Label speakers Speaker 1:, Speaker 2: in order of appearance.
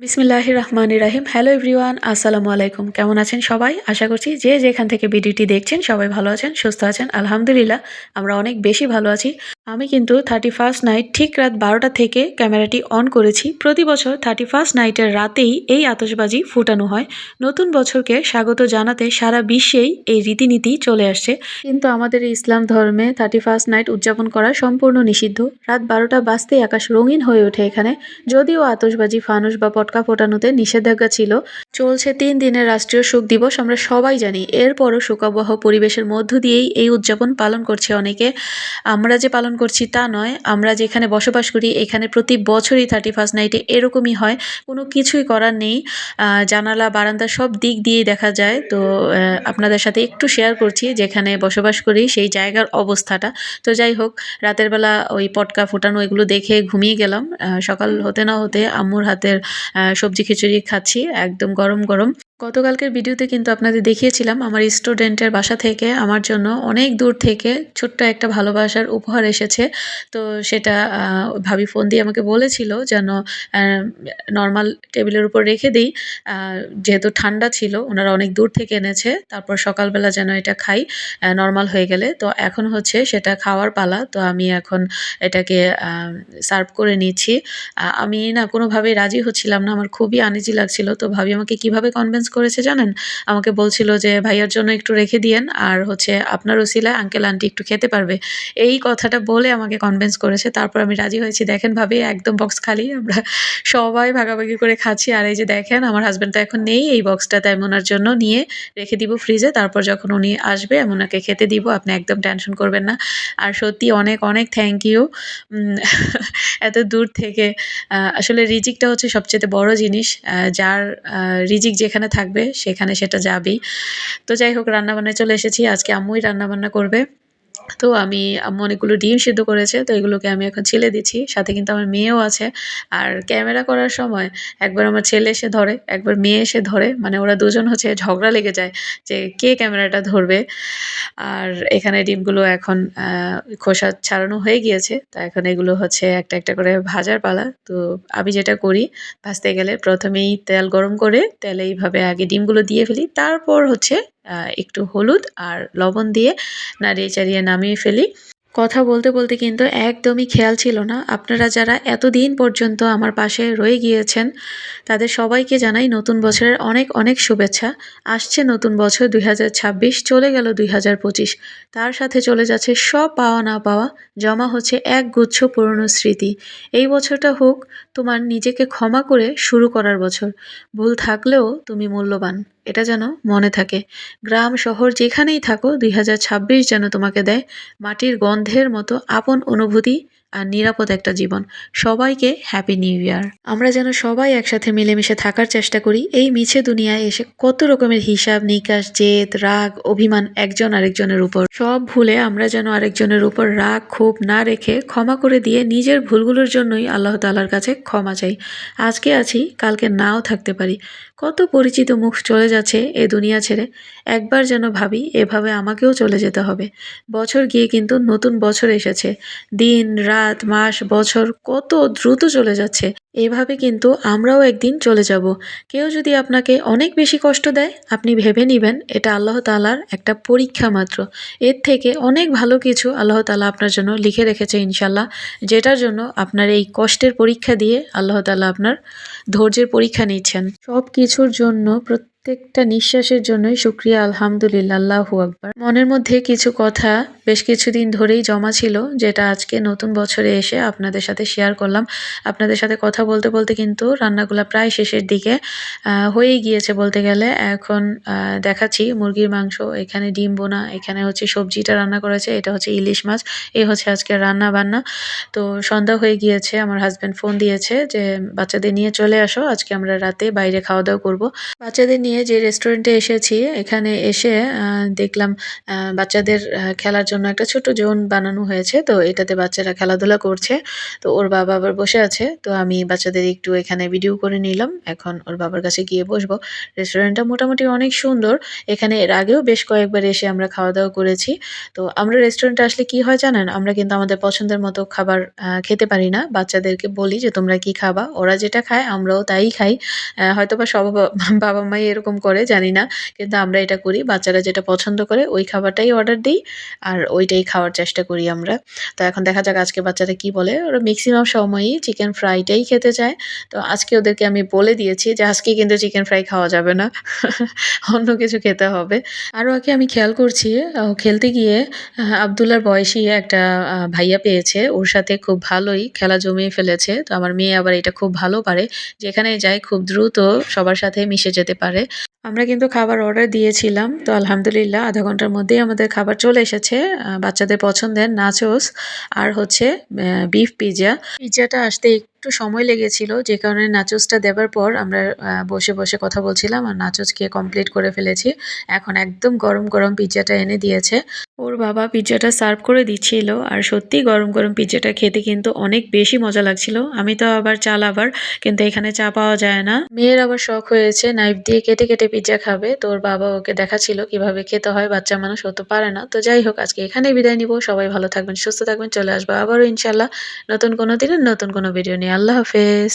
Speaker 1: বিসমিল্লাহির রহমান রাহিম hello everyone আসসালামু আলাইকুম কেমন আছেন সবাই? আশা করছি যে যেখান থেকে ভিডিওটি দেখছেন সবাই ভালো আছেন, সুস্থ আছেন। আলহামদুলিল্লাহ, আমরা অনেক বেশি ভালো আছি। আমি কিন্তু থার্টি ফার্স্ট নাইট ঠিক রাত বারোটা থেকে ক্যামেরাটি অন করেছি। প্রতি বছর থার্টি ফার্স্ট নাইটের রাতেই এই আতশবাজি ফুটানো হয়। নতুন বছরকে স্বাগত জানাতে সারা বিশ্বেই এই রীতিনীতি চলে আসছে। কিন্তু আমাদের ইসলাম ধর্মে থার্টি ফার্স্ট নাইট উদযাপন করা সম্পূর্ণ নিষিদ্ধ। রাত বারোটা বাজতেই আকাশ রঙিন হয়ে ওঠে এখানে। যদিও আতশবাজি, ফানুস বা পটকা ফোটানোতে নিষেধাজ্ঞা ছিল। চলছে তিন দিনের রাষ্ট্রীয় শোক দিবস, আমরা সবাই জানি। এরপরও শোকাবহ পরিবেশের মধ্য দিয়েই এই উদযাপন পালন করছে অনেকে। আমরা যে পালন করছি তা নয়। আমরা যেখানে বসবাস করি, এখানে প্রতি বছরই থার্টি ফার্স্ট নাইটে এরকমই হয়। কোনো কিছুই করার নেই। জানালা, বারান্দা সব দিক দিয়েই দেখা যায়। তো আপনাদের সাথে একটু শেয়ার করছি যেখানে বসবাস করি, সেই জায়গার অবস্থাটা। তো যাই হোক, রাতের বেলা ওই পটকা ফোটানো এগুলো দেখে ঘুমিয়ে গেলাম। সকাল হতে না হতে আম্মুর হাতের সবজি খিচুড়ি খাচ্ছি একদম গরম গরম। গতকালকের ভিডিওতে কিন্তু আপনাদের দেখিয়েছিলাম, আমার স্টুডেন্টের বাসা থেকে আমার জন্য অনেক দূর থেকে ছোট্ট একটা ভালোবাসার উপহার এসেছে। তো সেটা ভাবি ফোন দিয়ে আমাকে বলেছিল যেন নর্মাল টেবিলের উপর রেখে দিই। যেহেতু ঠান্ডা ছিল, ওনারা অনেক দূর থেকে এনেছে, তারপর সকালবেলা যেন এটা খাই নর্মাল হয়ে গেলে। তো এখন হচ্ছে সেটা খাওয়ার পালা, তো আমি এখন এটাকে সার্ভ করে নিচ্ছি। আমি না কোনোভাবেই রাজি হচ্ছিলাম না, আমার খুবই আনিজি লাগছিল। তো ভাবি আমাকে কীভাবে কনভিন্স করেছে, জানেন? আমাকে বলছিল যে, ভাইয়ার জন্য একটু রেখে দিয়েন, আর হচ্ছে আপনার ওসিলায় আঙ্কেল আন্টি একটু খেতে পারবে। এই কথাটা বলে আমাকে কনভিন্স করেছে। তারপর আমি রাজি হয়েছি। দেখেন ভাবি, একদম বক্স খালি। আমরা সবাই ভাগাভাগি করে খাচ্ছি। আর এই যে দেখেন, আমার হাজব্যান্ড তো এখন নেই এই বক্সটা তাই ওনার জন্য নিয়ে রেখে দিব ফ্রিজে তারপর যখন উনি আসবে, আমি ওনাকে খেতে দিব। আপনি একদম টেনশন করবেন না। আর সত্যি অনেক অনেক থ্যাংক ইউ এত দূর থেকে আসলে রিজিকটা হচ্ছে সবচেয়ে বড় জিনিস। যার রিজিক যেখানে থাকবে সেখানে সেটা যাবেই। তো যাই হোক রান্নাবান্নায় চলে এসেছি। আজকে আম্মুই রান্নাবান্না করবে। তো আমি অনেকগুলো ডিম সিদ্ধ করেছে, তো এগুলোকে আমি এখন ছেলে দিচ্ছি। সাথে কিন্তু আমার মেয়েও আছে। আর ক্যামেরা করার সময় একবার আমার ছেলে এসে ধরে, একবার মেয়ে এসে ধরে মানে ওরা দুজন হচ্ছে ঝগড়া লেগে যায় যে কে ক্যামেরাটা ধরবে। আর এখানে ডিমগুলো এখন খোসা ছাড়ানো হয়ে গিয়েছে। তো এখন এগুলো হচ্ছে একটা একটা করে ভাজার পালা। তো আমি যেটা করি, ভাজতে গেলে প্রথমেই তেল গরম করে তেলে এইভাবে আগে ডিমগুলো দিয়ে ফেলি। তারপর হচ্ছে একটু হলুদ আর লবণ দিয়ে নাড়িয়ে চাড়িয়ে নামিয়ে ফেলি। কথা বলতে বলতে কিন্তু একদমই খেয়াল ছিল না। আপনারা যারা এতদিন পর্যন্ত আমার পাশে রয়ে গিয়েছেন, তাদের সবাইকে জানাই নতুন বছরের অনেক অনেক শুভেচ্ছা। আসছে নতুন বছর দুই হাজার ছাব্বিশ, চলে গেল দুই হাজার পঁচিশ। তার সাথে চলে যাচ্ছে সব পাওয়া না পাওয়া, জমা হচ্ছে এক গুচ্ছ পুরনো স্মৃতি। এই বছরটা হোক, তোমার নিজেকে ক্ষমা করে শুরু করার বছর। ভুল থাকলেও তুমি মূল্যবান। এটা যেন মনে থাকে। গ্রাম, শহর যেখানেই থাকো, দুই হাজার ছাব্বিশ যেন তোমাকে দেয় মাটির গন্ধের মতো আপন অনুভূতি আর নিরাপদ একটা জীবন। সবাইকে হ্যাপি নিউ ইয়ার আমরা যেন সবাই একসাথে মিলেমিশে থাকার চেষ্টা করি। এই মিছে দুনিয়ায় এসে কত রকমের হিসাব, নিকাশ, জেদ, রাগ, অভিমান একজন আরেকজনের উপর। সব ভুলে আমরা যেন আরেকজনের উপর রাগ, ক্ষোভ না রেখে ক্ষমা করে দিয়ে নিজের ভুলগুলোর জন্যই আল্লাহ তালার কাছে ক্ষমা চাই। আজকে আছি, কালকে নাও থাকতে পারি। কত পরিচিত মুখ চলে যাচ্ছে এ দুনিয়া ছেড়ে। একবার যেন ভাবি, এভাবে আমাকেও চলে যেতে হবে। বছর গিয়ে কিন্তু নতুন বছর এসেছে। দিন রাত মাস, বছর কত দ্রুত চলে যাচ্ছে, এভাবে কিন্তু আমরাও একদিন চলে যাব। কেউ যদি আপনাকে অনেক বেশি কষ্ট দেয়, আপনি ভেবে নেবেন, এটা আল্লাহ তালার একটা পরীক্ষা মাত্র। এর থেকে অনেক ভালো কিছু আল্লাহ তালা আপনার জন্য লিখে রেখেছে ইনশাল্লাহ যেটার জন্য আপনার এই কষ্টের পরীক্ষা দিয়ে আল্লাহ তালা আপনার ধৈর্যের পরীক্ষা নিচ্ছেন। সব কিছুর জন্য প্রত্যেকটা নিঃশ্বাসের জন্যই শুক্রিয়া, আলহামদুলিল্লাহ, আল্লাহু আকবার। মনের মধ্যে কিছু কথা বেশ কিছুদিন ধরেই জমা ছিল, যেটা আজকে নতুন বছরে এসে আপনাদের সাথে শেয়ার করলাম। আপনাদের সাথে কথা বলতে বলতে কিন্তু রান্নাগুলো প্রায় শেষের দিকে হয়েই গিয়েছে বলতে গেলে। এখন দেখাচ্ছি মুরগির মাংস, এখানে ডিম বোনা, এখানে হচ্ছে সবজিটা রান্না করেছে, এটা হচ্ছে ইলিশ মাছ এই হচ্ছে আজকে রান্না বান্না। তো সন্ধ্যা হয়ে গিয়েছে, আমার হাজব্যান্ড ফোন দিয়েছে যে, বাচ্চাদের নিয়ে চলে আসো, আজকে আমরা রাতে বাইরে খাওয়া দাওয়া করব। বাচ্চাদের নিয়ে নিয়ে যে রেস্টুরেন্টে এসেছি এখানে এসে দেখলাম বাচ্চাদের খেলার জন্য একটা ছোট জোন বানানো হয়েছে। তো এটাতে বাচ্চারা খেলাধুলা করছে। তো ওর বাবা আবার বসে আছে। তো আমি বাচ্চাদের একটু এখানে ভিডিও করে নিলাম। এখন ওর বাবার কাছে গিয়ে বসবো। রেস্টুরেন্টটা মোটামুটি অনেক সুন্দর। এখানে এর আগেও বেশ কয়েকবার এসে আমরা খাওয়া-দাওয়া করেছি। তো আমরা রেস্টুরেন্টে আসলে কি হয় জানেন? আমরা কিন্তু আমাদের পছন্দের মতো খাবার খেতে পারি না। বাচ্চাদেরকে বলি যে, "তোমরা কি খাবা?" ওরা যেটা খায় আমরাও তাই খাই। হয়তো বা সব বাবা-মাই এরকম করে জানি না। কিন্তু আমরা এটা করি। বাচ্চারা যেটা পছন্দ করে ওই খাবারটাই অর্ডার দিই আর ওইটাই খাওয়ার চেষ্টা করি আমরা। তো এখন দেখা যাক আজকে বাচ্চারা কি বলে। ওরা ম্যাক্সিমাম সময়ই চিকেন ফ্রাইটাই খেতে চায়। তো আজকে ওদেরকে আমি বলে দিয়েছি যে, আজকে কিন্তু চিকেন ফ্রাই খাওয়া যাবে না। অন্য কিছু খেতে হবে। আরও ওকে আমি খেয়াল করছি খেলতে গিয়ে আ আব্দুল্লাহর বয়সী একটা ভাইয়া পেয়েছে। ওর সাথে খুব ভালোই খেলা জমিয়ে ফেলেছে। তো আমার মেয়ে আবার এটা খুব ভালো পারে। যেখানেই যায় খুব দ্রুত সবার সাথে মিশে যেতে পারে। আমরা কিন্তু খাবার অর্ডার দিয়েছিলাম। তো আলহামদুলিল্লাহ আধা ঘণ্টার মধ্যেই আমাদের খাবার চলে এসেছে। বাচ্চাদের পছন্দের নাচোস আর হচ্ছে বিফ পিজা পিজাটা আসতে একটু সময় লেগেছিল। যে কারণে নাচোসটা দেবার পর আমরা বসে, বসে কথা বলছিলাম আর নাচোস খেয়ে কমপ্লিট করে ফেলেছি। এখন একদম গরম, গরম পিজ্জাটা এনে দিয়েছে। ওর বাবা পিজ্জাটা সার্ভ করে দিচ্ছিল। আর সত্যিই গরম, গরম পিজ্জাটা খেতে কিন্তু অনেক বেশি মজা লাগছিল। আমি তো আবার চা লাভার কিন্তু এখানে চা পাওয়া যায় না। মেয়ের আবার শখ হয়েছে নাইফ দিয়ে কেটে, কেটে পিজ্জা খাবে। তো ওর বাবা ওকে দেখাচ্ছিল কীভাবে খেতে হয়। বাচ্চা মানুষ ও তো পারে না। তো যাই হোক আজকে এখানেই বিদায় নিব। সবাই ভালো থাকবেন, সুস্থ থাকবেন। চলে আসব আবারও ইনশাআল্লাহ নতুন কোনো দিনে নতুন কোনো ভিডিও নিয়ে। আল্লাহ হাফেজ।